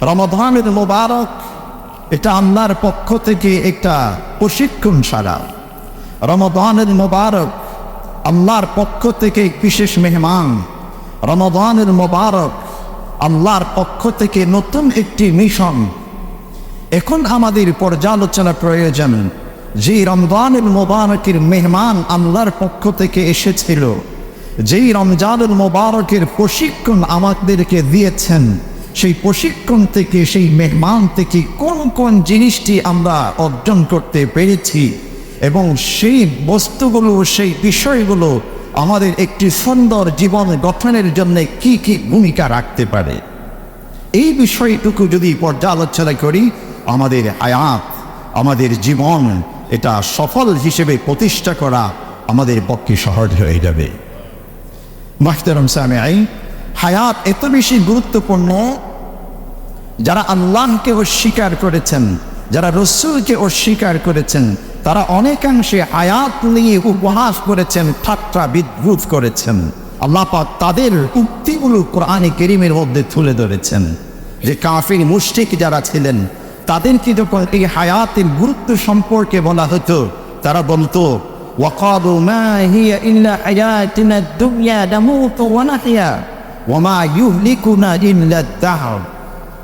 রমধানের মোবারক, এটা আল্লাহর পক্ষ থেকে একটা প্রশিক্ষণ সারা রমদানের মোবারক আল্লাহর পক্ষ থেকে বিশেষ মেহমান। রমদানের মোবারক আল্লাহর পক্ষ থেকে নতুন একটি মিশন। এখন আমাদের পর্যালোচনা প্রয়োজন, যে রমজানুল মোবারকের মেহমান আল্লাহর পক্ষ থেকে এসেছিল, যেই রমজানুল মোবারকের প্রশিক্ষণ আমাদেরকে দিয়েছেন। সেই প্রশিক্ষণ থেকে, সেই মেহমান থেকে কোন কোন জিনিসটি আমরা অর্জন করতে পেরেছি এবং সেই বস্তুগুলো, সেই বিষয়গুলো আমাদের একটি সুন্দর জীবন গঠনের জন্য কি কি ভূমিকা রাখতে পারে? এই বিষয়টুকু যদি পর্যালোচনা করি, আমাদের আয়াত আমাদের জীবন, এটা সফল হিসেবে প্রতিষ্ঠা করা আমাদের পক্ষে সহজ হয়ে যাবে। মাহতারম সামে হায়াত এত বেশি গুরুত্বপূর্ণ যারা আল্লাহকে অস্বীকার করেছেন যারা রসুলকে অস্বীকার করেছেন তারা অনেকাংশে আয়াত নিয়ে উপহাস করেছেন ঠাট্টা বিদ্রুপ করেছেন আল্লাহ পাক তাদের উক্তিগুলো কোরআনে কেরিমের মধ্যে তুলে ধরেছেন যে কাফির মুশরিক যারা ছিলেন তাদেরকে যখন এই হায়াতের গুরুত্ব সম্পর্কে বলা হতো তারা বলতো وقالوا ما هي إلا حياتنا الدنيا نموت ونحيا وما يهلكنا إلا الدهر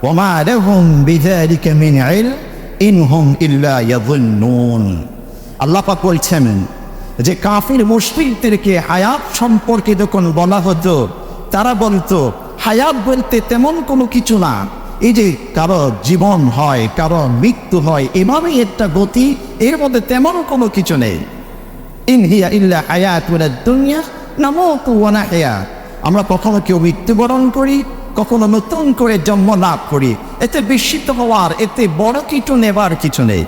ওমা আলহুম বিজারিকে মিন আইল ইনহুম ইল্লা ইয়াজুন্নুন আল্লাহ পাক বলছেন যে কাফির মুশফিকদেরকে হায়াত সম্পর্কে যখন বলা হতো, তারা বলতো, হায়াত বলতে তেমন কোনো কিছু না। এই যে কারও জীবন হয়, কারও মৃত্যু হয়, এভাবেই একটা গতি, এর মধ্যে তেমন কোনো কিছু নেই। ইনহিয়া ইল্লা হায়াত দুনিয়া নামো তু ওয়ানা হেয়া আমরা কখনো কেউ মৃত্যুবরণ করি কখনো নতুন করে জন্ম লাভ করি। এতে বিস্মিত হওয়ার, এতে বড় কিছু নেবার কিছু নেই।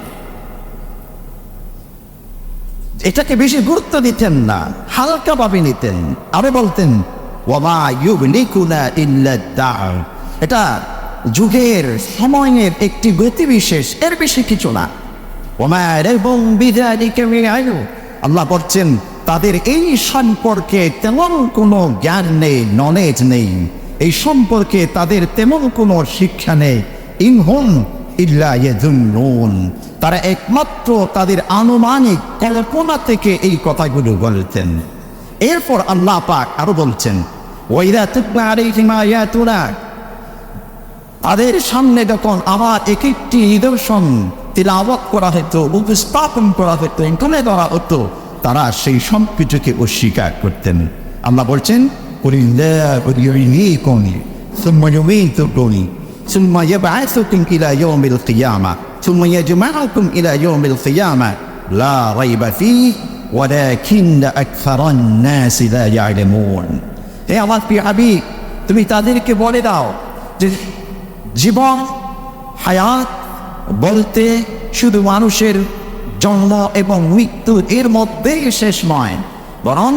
এটাকে বেশি গুরুত্ব দিতেন না, হালকা ভাবে নিতেন। আরে বলতেন এটা যুগের, সময়ের একটি গতিবিশেষ, এর বেশি কিছু না। আল্লাহ বলছেন, তাদের এই সম্পর্কে তেমন কোনো জ্ঞান নেই নলেজ নেই। এই সম্পর্কে তাদের তেমন কোনো শিক্ষা নেই। ইনহুম ইল্লা তারা একমাত্র তাদের আনুমানিক কল্পনা থেকে এই কথাগুলো বলতেন। এরপর আল্লাহ পাক আরও বলছেন তাদের সামনে যখন আবার এক একটি নিদর্শন তিলাওয়াত করা হতো, উপস্থাপন করা হতো, এখানে ধরা হতো, তারা সেই সব কিছুকে অস্বীকার করতেন। আল্লাহ বলছেন ثم يميتكم ثم يبعثكم إلى يوم القيامة ثم يجمعكم إلى يوم القيامة لا ريب فيه ولكن أكثر الناس لا يعلمون হে আমার প্রিয় হাবিব তুমি তাদেরকে বলে দাও যে জীবন হায়াত বলতে শুধু মানুষের জন্ম এবং মৃত্যু এর মধ্যেই শেষ নয় বরং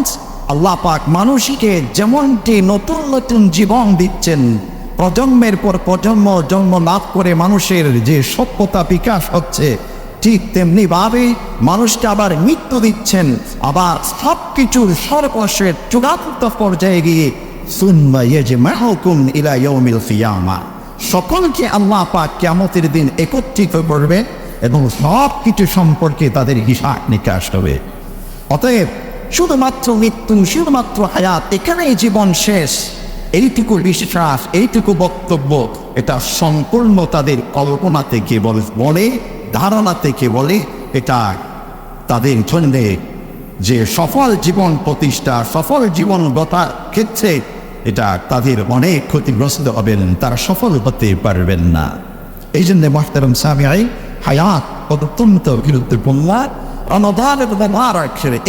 আল্লাহ পাক মানুষকে যেমনটি নতুন নতুন জীবন দিচ্ছেন, প্রজন্মের পর প্রজন্ম জন্ম লাভ করে মানুষের যে সভ্যতা বিকাশ হচ্ছে, ঠিক তেমনি ভাবে মানুষকে আবার মৃত্যু দিচ্ছেন, আবার সব কিছুর সর্বশেষ চূড়ান্ত পর্যায়ে গিয়ে সকলকে আল্লাহ পাক কিয়ামতের দিন একত্রিত করবে এবং সব কিছু সম্পর্কে তাদের হিসাব নিকাশ হবে। অতএব শুধুমাত্র মৃত্যু, শুধুমাত্র হায়াত, এখানেই জীবন শেষ। এইটুকু বিশ্বাস, এইটুকু বক্তব্য, এটা সম্পূর্ণ তাদের কল্পনা থেকে বলে বলে ধারণা থেকে বলে, এটা তাদের জন্যে যে সফল জীবন প্রতিষ্ঠা, সফল জীবন গতার ক্ষেত্রে এটা তাদের অনেক ক্ষতিগ্রস্ত হবেন, তারা সফল হতে পারবেন না। এই জন্য মাহতারম সামিয়াই, হায়াত অত্যন্ত গুরুত্বপূর্ণ। রমদানের ব্যবহার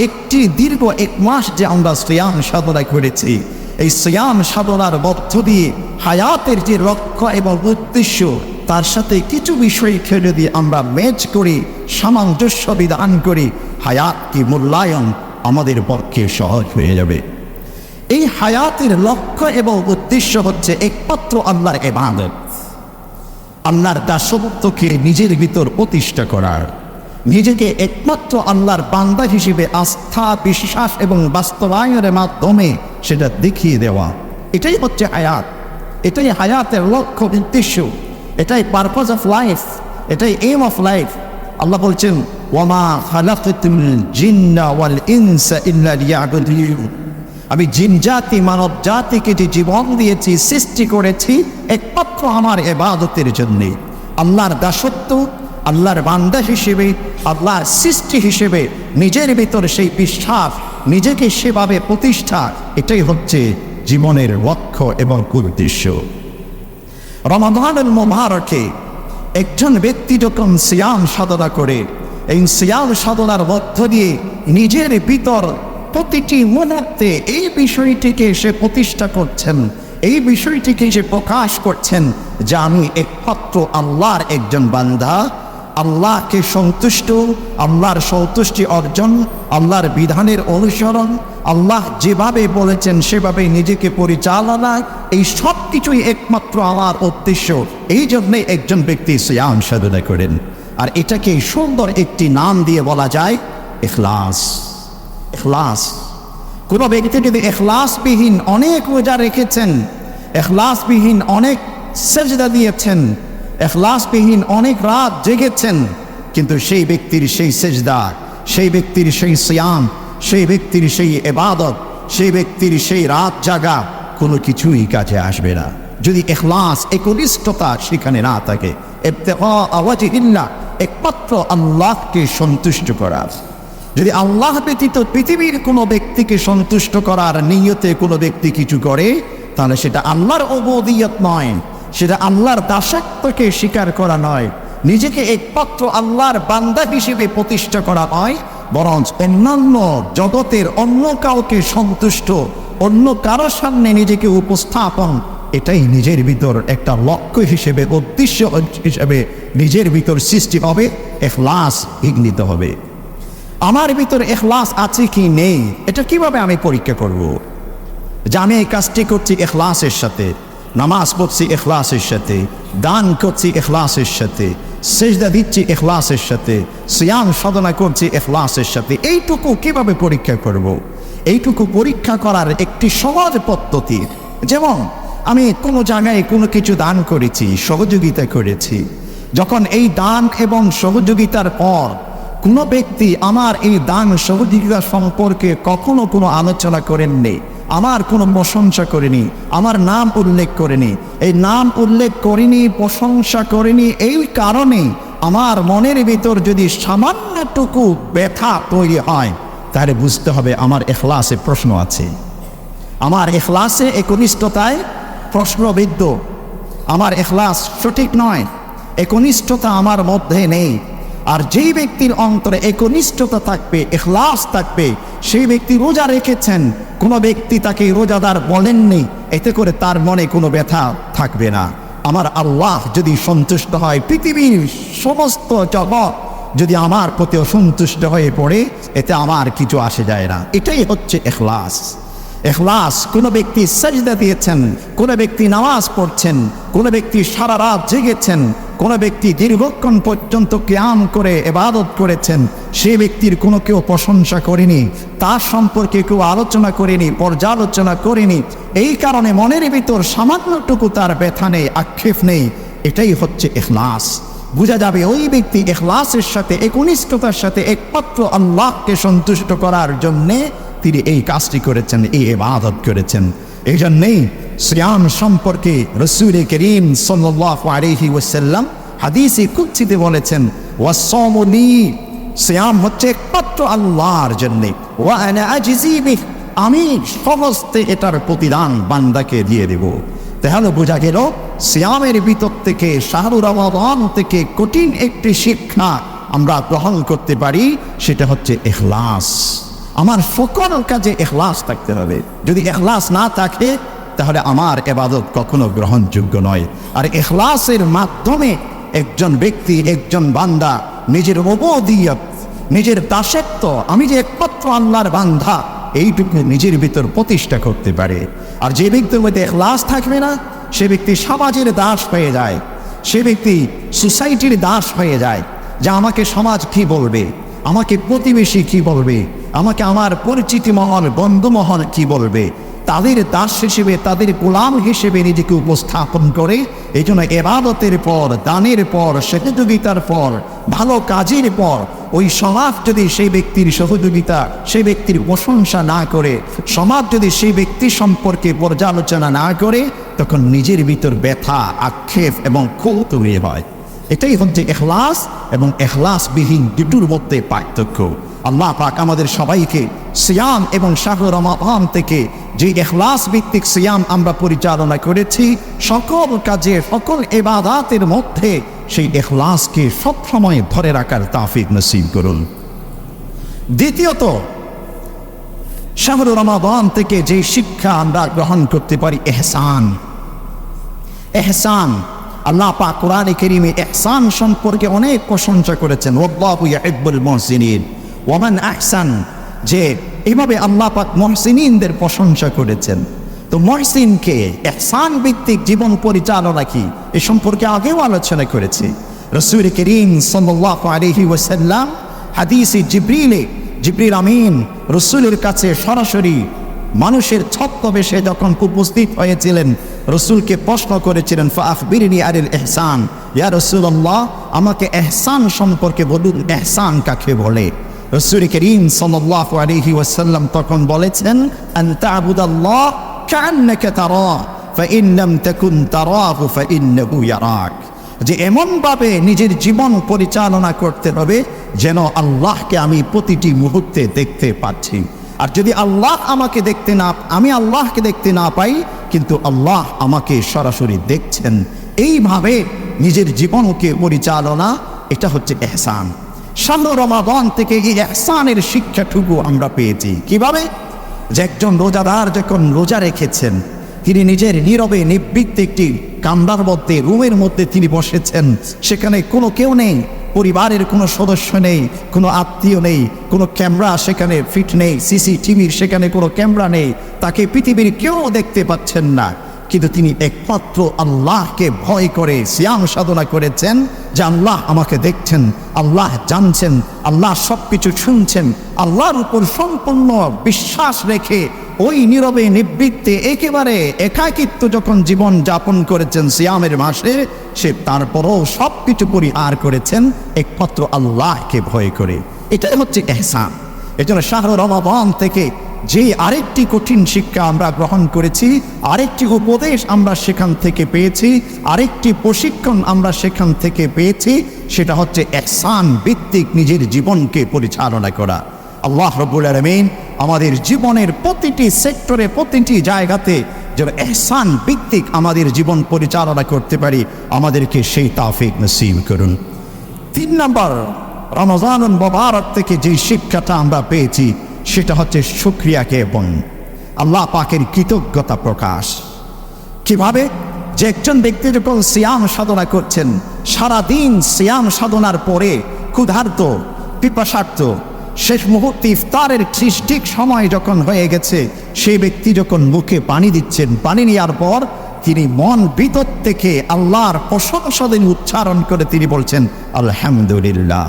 একটি দীর্ঘ এক মাস যে আমরা শ্রেয়াম সাধনা করেছি, এই শ্রেয়াম সাধনার মধ্য দিয়ে হায়াতের যে লক্ষ্য এবং উদ্দেশ্য, তার সাথে কিছু বিষয় খেলে দিয়ে আমরা ম্যাচ করি, সামঞ্জস্য বিধান করি হায়াতকে মূল্যায়ন আমাদের পক্ষে সহজ হয়ে যাবে। এই হায়াতের লক্ষ্য এবং উদ্দেশ্য হচ্ছে একমাত্র আল্লাহর এবাদত আল্লাহর দাসত্বকে নিজের ভিতর প্রতিষ্ঠা করার। নিজেকে একমাত্র আল্লাহর বান্দা হিসেবে আস্থা বিশ্বাস এবং বাস্তবায়নের মাধ্যমে সেটা দেখিয়ে দেওয়া। এটাই হচ্ছে হায়াত। এটাই হায়াতের লক্ষ্য উদ্দেশ্য। এটাই পারপাস অফ লাইফ এটাই এম অফ লাইফ আল্লাহ বলছেন, ওয়ামা ওয়াল ইনসা আমি জিন জাতি, মানব জাতিকে যে জীবন দিয়েছি, সৃষ্টি করেছি, একমাত্র আমার এবাদতের জন্যে। আল্লাহর দাসত্ব আল্লাহর বান্দা হিসেবে, আল্লাহর সৃষ্টি হিসেবে নিজের ভিতর সেই বিশ্বাস, নিজেকে সেভাবে প্রতিষ্ঠা, এটাই হচ্ছে জীবনের লক্ষ্য এবং উদ্দেশ্য। রমাদানুল মোবারকে একজন ব্যক্তি যখন সিয়াম সাধনা করে, এই সিয়াম সাধনার মধ্য দিয়ে নিজের ভিতর প্রতিটি মুহূর্তে এই বিষয়টিকে সে প্রতিষ্ঠা করছেন, এই বিষয়টিকে সে প্রকাশ করছেন যে আমি একমাত্র আল্লাহর একজন বান্দা। আল্লাহকে সন্তুষ্ট, আল্লাহর সন্তুষ্টি অর্জন, আল্লাহর বিধানের অনুসরণ, আল্লাহ যেভাবে বলেছেন সেভাবে নিজেকে পরিচালনা এই সব কিছুই একমাত্র আমার উদ্দেশ্য। এই জন্যে একজন ব্যক্তি সিয়াম সাধনা করেন। আর এটাকে সুন্দর একটি নাম দিয়ে বলা যায় এখলাস এখলাস কোনো ব্যক্তি যদি এখলাসবিহীন অনেক রোজা রেখেছেন এখলাসবিহীন অনেক সেজদা দিয়েছেন এখলাসবিহীন অনেক রাত জেগেছেন, কিন্তু সেই ব্যক্তির সেই সেজদা, সেই ব্যক্তির সেই সিয়াম, সেই ব্যক্তির সেই এবাদত, সেই ব্যক্তির সেই রাত জাগা কোনো কিছুই কাজে আসবে না। যদি এখলাস, একনিষ্ঠতা সেখানে না থাকে একমাত্র আল্লাহকে সন্তুষ্ট করা। যদি আল্লাহ ব্যতীত পৃথিবীর কোনো ব্যক্তিকে সন্তুষ্ট করার নিয়তে কোনো ব্যক্তি কিছু করে, তাহলে সেটা আল্লাহর অবদিয়ত নয়। সেটা আল্লাহর দাসত্বকে স্বীকার করা নয় নিজেকে একমাত্র আল্লাহর বান্দা হিসেবে প্রতিষ্ঠা করা নয় বরং অন্যান্য জগতের অন্য কাউকে সন্তুষ্ট, অন্য কারোর সামনে নিজেকে উপস্থাপন, এটাই নিজের ভিতর একটা লক্ষ্য হিসেবে, উদ্দেশ্য হিসেবে নিজের ভিতর সৃষ্টি হবে, এখলাস বিঘ্নিত হবে আমার ভিতর এখলাস আছে কি নেই, এটা কীভাবে আমি পরীক্ষা করব। যে আমি এই কাজটি করছি এখলাসের সাথে নামাজ পড়ছি এখলাসের সাথে, দান করছি এখলাসের সাথে, সেজদা দিচ্ছি এখলাসের সাথে, সিয়াম সাধনা করছি এখলাসের সাথে এইটুকু কীভাবে পরীক্ষা করব। এইটুকু পরীক্ষা করার একটি সহজ পদ্ধতি, যেমন আমি কোনো জায়গায় কোনো কিছু দান করেছি, সহযোগিতা করেছি যখন এই দান এবং সহযোগিতার পর কোনো ব্যক্তি আমার এই দান সহযোগিতা সম্পর্কে কখনো কোনো আলোচনা করেননি আমার কোনো প্রশংসা করেনি, আমার নাম উল্লেখ করেনি। এই নাম উল্লেখ করিনি, প্রশংসা করেনি, এই কারণে আমার মনের ভিতর যদি সামান্যটুকু ব্যথা তৈরি হয়, তাহলে বুঝতে হবে আমার এখলাসে প্রশ্ন আছে। আমার এখলাসে একনিষ্ঠতায় প্রশ্নবিদ্ধ। আমার এখলাস সঠিক নয়, একনিষ্ঠতা আমার মধ্যে নেই। আর যেই ব্যক্তির অন্তরে একনিষ্ঠতা থাকবে, এখলাস থাকবে, সেই ব্যক্তি রোজা রেখেছেন, কোনো ব্যক্তি তাকে রোজাদার বলেননি, এতে করে তার মনে কোনো ব্যথা থাকবে না। আমার আল্লাহ যদি সন্তুষ্ট হয়, পৃথিবীর সমস্ত জগৎ যদি আমার প্রতি অসন্তুষ্ট হয়ে পড়ে, এতে আমার কিছু আসে যায় না। এটাই হচ্ছে এখলাস। এখলাস কোনো ব্যক্তি সাজদা দিয়েছেন, কোনো ব্যক্তি নামাজ পড়ছেন, কোনো ব্যক্তি সারা রাত জেগেছেন, কোনো ব্যক্তি দীর্ঘক্ষণ পর্যন্ত ক্যাম করে এবাদত করেছেন, সে ব্যক্তির কোনো কেউ প্রশংসা করেনি, তার সম্পর্কে কেউ আলোচনা করেনি, পর্যালোচনা করেনি, এই কারণে মনের ভিতর সামান্যটুকু তার ব্যথা নেই, আক্ষেপ নেই, এটাই হচ্ছে এখলাস বোঝা যাবে ওই ব্যক্তি এখলাসের সাথে, একনিষ্ঠতার সাথে একমাত্র আল্লাহকে সন্তুষ্ট করার জন্যে তিনি এই কাজটি করেছেন, এই ইবাদত করেছেন। এই জন্যেই শ্রিয়াম সম্পর্কে রসুল করিম সাল্লাহ আলহি ওসাল্লাম হাদিসে কুচ্ছিতে বলেছেন ওয়াসমলি শ্যাম হচ্ছে একমাত্র আল্লাহর জন্যে। আমি সমস্ত এটার প্রতিদান বান্দাকে দিয়ে দেব। তাহলে বোঝা গেল শ্যামের ভিতর থেকে শাহরুর রমাদান থেকে কঠিন একটি শিক্ষা আমরা গ্রহণ করতে পারি, সেটা হচ্ছে এখলাস। আমার সকল কাজে এখলাস থাকতে হবে। যদি এখলাস না থাকে, তাহলে আমার এবাদত কখনো গ্রহণযোগ্য নয়। আর এখলাসের মাধ্যমে একজন ব্যক্তি, একজন বান্দা নিজের অবদিয়ত নিজের দাসত্ব, আমি যে একমাত্র আল্লাহর বান্ধা এইটুকু নিজের ভিতর প্রতিষ্ঠা করতে পারে। আর যে ব্যক্তির মধ্যে এখলাস থাকবে না, সে ব্যক্তি সমাজের দাস হয়ে যায়। সে ব্যক্তি সোসাইটির দাস হয়ে যায়। যা আমাকে সমাজ কি বলবে? আমাকে প্রতিবেশী কি বলবে? আমাকে আমার পরিচিতি মহল, বন্ধু মহল কি বলবে? তাদের দাস হিসেবে, তাদের গোলাম হিসেবে নিজেকে উপস্থাপন করে এই জন্য এবাদতের পর, দানের পর, সহযোগিতার পর, ভালো কাজের পর, ওই সমাজ যদি সেই ব্যক্তির সহযোগিতা, সেই ব্যক্তির প্রশংসা না করে, সমাজ যদি সেই ব্যক্তি সম্পর্কে পর্যালোচনা না করে, তখন নিজের ভিতর ব্যথা, আক্ষেপ এবং ক্ষোভ তৈরি হয়। এটাই হচ্ছে এখলাস এবং এখলাসবিহীন দুটোর মধ্যে পার্থক্য। আল্লাহ পাক আমাদের সবাইকে সিয়াম এবং শাহ রমাদান থেকে যে এখলাস ভিত্তিক সিয়াম আমরা পরিচালনা করেছি, সকল কাজে, সকল এবাদাতের মধ্যে সেই এখলাসকে সবসময় ধরে রাখার তাফিক নসিব করুন। দ্বিতীয়ত শাহরুর রমাদান থেকে যে শিক্ষা আমরা গ্রহণ করতে পারি, এহসান। এহসান আল্লাহ পাক কোরআনে কেরিমে এহসান সম্পর্কে অনেক প্রশংসা করেছেন। ওয়াল্লাহু ইউহিব্বুল মুহসিনিন। ওয়ামান আহসান, যে এইভাবে আল্লাহ পাক মুহসিনিনদের প্রশংসা করেছেন। তো মহসিনকে এহসান ভিত্তিক জীবন পরিচালনা কি? এ সম্পর্কে আগেও আলোচনা করেছি। রসুল করিম সাল্লাল্লাহু আলাইহি ওয়াসাল্লাম হাদিসে জিব্রিলে, জিব্রিল আমিন, রসুলের কাছে সরাসরি মানুষের ছত্রবেশে যখন উপস্থিত হয়েছিলেন, রসুলকে প্রশ্ন করেছিলেন ফাফ বিরিনি আরিল এহসান ইয়া রসুল্লাহ আমাকে এহসান সম্পর্কে বলুন এহসান কাকে বলে? রসুল করিম সাল্লাল্লাহু আলাইহি ওয়াসাল্লাম তখন বলেছেন, আন তা'বুদাল্লাহ কান্নাকা তারা ফাইন লাম তাকুন তারাহু ফাইন্নাহু ইয়ারাক। যে এমনভাবে নিজের জীবন পরিচালনা করতে হবে, যেন আল্লাহকে আমি প্রতিটি মুহূর্তে দেখতে পাচ্ছি। আর যদি আল্লাহ আমাকে দেখতে না আমি আল্লাহকে দেখতে না পাই, কিন্তু আল্লাহ আমাকে সরাসরি দেখছেন। এইভাবে নিজের জীবনকে পরিচালনা, এটা হচ্ছে এহসান। সামনে রমাদান থেকে এই এহসানের শিক্ষাটুকু আমরা পেয়েছি। কীভাবে? যে একজন রোজাদার যখন রোজা রেখেছেন, তিনি নিজের নীরবে নিবৃত্ত একটি কামরার মধ্যে, রুমের মধ্যে তিনি বসেছেন। সেখানে কোনো কেউ নেই। পরিবারের কোনো সদস্য নেই, কোনো আত্মীয় নেই, কোনো ক্যামেরা সেখানে ফিট নেই সিসিটিভির সেখানে কোনো ক্যামেরা নেই, তাকে পৃথিবীর কেউ দেখতে পাচ্ছেন না। কিন্তু তিনি একমাত্র আল্লাহকে ভয় করে, সিয়াম সাধনা করেছেন যে আল্লাহ আমাকে দেখছেন, আল্লাহ জানছেন, আল্লাহ সব কিছু শুনছেন, আল্লাহর উপর সম্পূর্ণ বিশ্বাস রেখে ওই নীরবে নিবৃত্তে একেবারে একাকিত্ব যখন জীবন যাপন করেছেন সিয়ামের মাসে, সে তারপরও সব কিছু পরিহার করেছেন একমাত্র আল্লাহকে ভয় করে। এটাই হচ্ছে এহসান এজন্য শাহর রমাবান থেকে যে আরেকটি কঠিন শিক্ষা আমরা গ্রহণ করেছি, আরেকটি উপদেশ আমরা সেখান থেকে পেয়েছি, আরেকটি প্রশিক্ষণ আমরা সেখান থেকে পেয়েছি, সেটা হচ্ছে এহসান ভিত্তিক নিজের জীবনকে পরিচালনা করা। আল্লাহ রব্বুল আলমিন আমাদের জীবনের প্রতিটি সেক্টরে, প্রতিটি জায়গাতে যেন এহসান ভিত্তিক আমাদের জীবন পরিচালনা করতে পারি, আমাদেরকে সেই তাফিক নসিব করুন। তিন নম্বর রমজান মোবারক থেকে যে শিক্ষাটা আমরা পেয়েছি, সেটা হচ্ছে সুক্রিয়া জ্ঞাপন আল্লাহ পাকের কৃতজ্ঞতা প্রকাশ। কীভাবে? যে একজন ব্যক্তি যখন সিয়াম সাধনা করছেন সারা দিন সিয়াম সাধনার পরে ক্ষুধার্ত পিপাসার্থ শেষ মুহূর্তে ইফতারের সৃষ্টিক সময় যখন হয়ে গেছে সেই ব্যক্তি যখন মুখে পানি দিচ্ছেন, পানি নেওয়ার পর তিনি মন ভিতর থেকে আল্লাহর প্রশংসা দিন উচ্চারণ করে তিনি বলছেন, আলহামদুলিল্লাহ।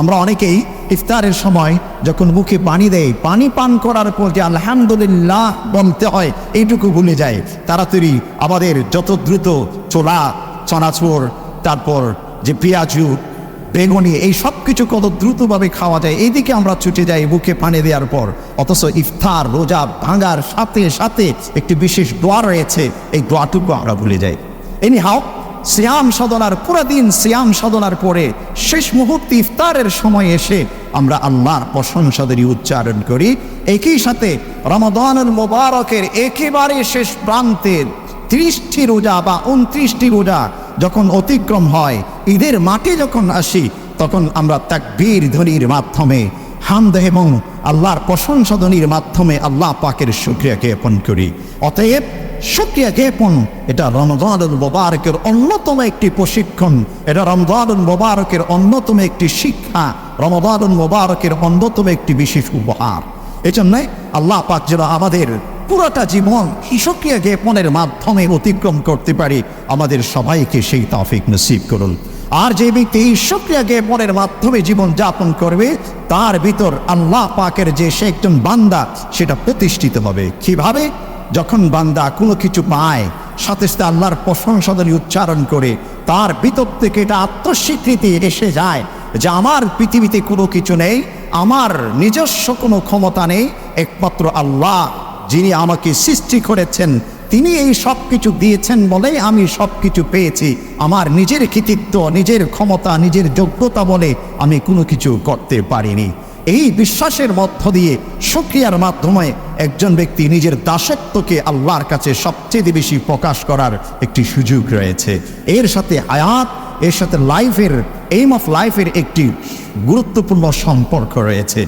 আমরা অনেকেই ইফতারের সময় যখন মুখে পানি দেয় পানি পান করার পর যে আলহামদুলিল্লাহ বলতে হয়, এইটুকু ভুলে যায় তাড়াতাড়ি আমাদের যত দ্রুত চোলা চনাচোর, তারপর যে পেঁয়াজু বেগুনি, এই সব কিছু কত দ্রুতভাবে খাওয়া যায়। এইদিকে আমরা ছুটে যাই মুখে পানি দেওয়ার পর। অথচ ইফতার, রোজা ভাঙার সাথে সাথে একটি বিশেষ দোয়া রয়েছে। এই দোয়াটুকু আমরা ভুলে যাই। এনি হাও সিয়াম সাধনার, পুরো দিন সিয়াম সাধনার পরে শেষ মুহূর্তে ইফতারের সময় এসে আমরা আল্লাহর প্রশংসাদেরই উচ্চারণ করি। একই সাথে রমাদানুল মোবারকের একেবারে শেষ প্রান্তের ত্রিশটি রোজা বা উনত্রিশটি রোজা যখন অতিক্রম হয়, ঈদের মাঠে যখন আসি, তখন আমরা তাকবীর ধ্বনির মাধ্যমে হামদ এবং আল্লাহর প্রশংসাধ্বনির মাধ্যমে আল্লাহ পাকের শুক্রিয়া জ্ঞাপন করি। অতএব, শুক্রিয়া জ্ঞাপন, এটা রমজানুল মোবারকের অন্যতম একটি প্রশিক্ষণ, এটা রমজানুল মোবারকের অন্যতম একটি শিক্ষা, রমজানুল মোবারকের অন্যতম একটি বিশেষ উপহার। এজন্যই আল্লাহ পাক যেন আমাদের পুরোটা জীবন সুক্রিয়া জ্ঞাপনের মাধ্যমে অতিক্রম করতে পারি। আমাদের সবাইকে সেই তাফিক নসিব করুন। আর যে ব্যক্তি শুক্রিয়া জ্ঞাপনের মাধ্যমে জীবন যাপন করবে, তার ভিতর আল্লাহ পাকের যে সে একজন বান্দা, সেটা প্রতিষ্ঠিত হবে। কীভাবে? যখন বান্দা কোনো কিছু পায়, সাথে সাথে আল্লাহর প্রশংসাদনী উচ্চারণ করে, তার ভিতর থেকে এটা আত্মস্বীকৃতি এসে যায় যে আমার পৃথিবীতে কোনো কিছু নেই, আমার নিজস্ব কোনো ক্ষমতা নেই, একমাত্র আল্লাহ যিনি আমাকে সৃষ্টি করেছেন, তিনি এই সব কিছু দিয়েছেন বলেই আমি সব কিছু পেয়েছি। আমার নিজের কৃতিত্ব, নিজের ক্ষমতা, নিজের যোগ্যতা বলে আমি কোনো কিছু করতে পারিনি। এই বিশ্বাসের মধ্য দিয়ে সুক্রিয়ার মাধ্যমে একজন ব্যক্তি নিজের দাসত্বকে আল্লাহর কাছে সবচেয়ে বেশি প্রকাশ করার একটি সুযোগ রয়েছে। এর সাথে আয়াত, এর সাথে লাইফের এইম অফ লাইফের একটি গুরুত্বপূর্ণ সম্পর্ক রয়েছে।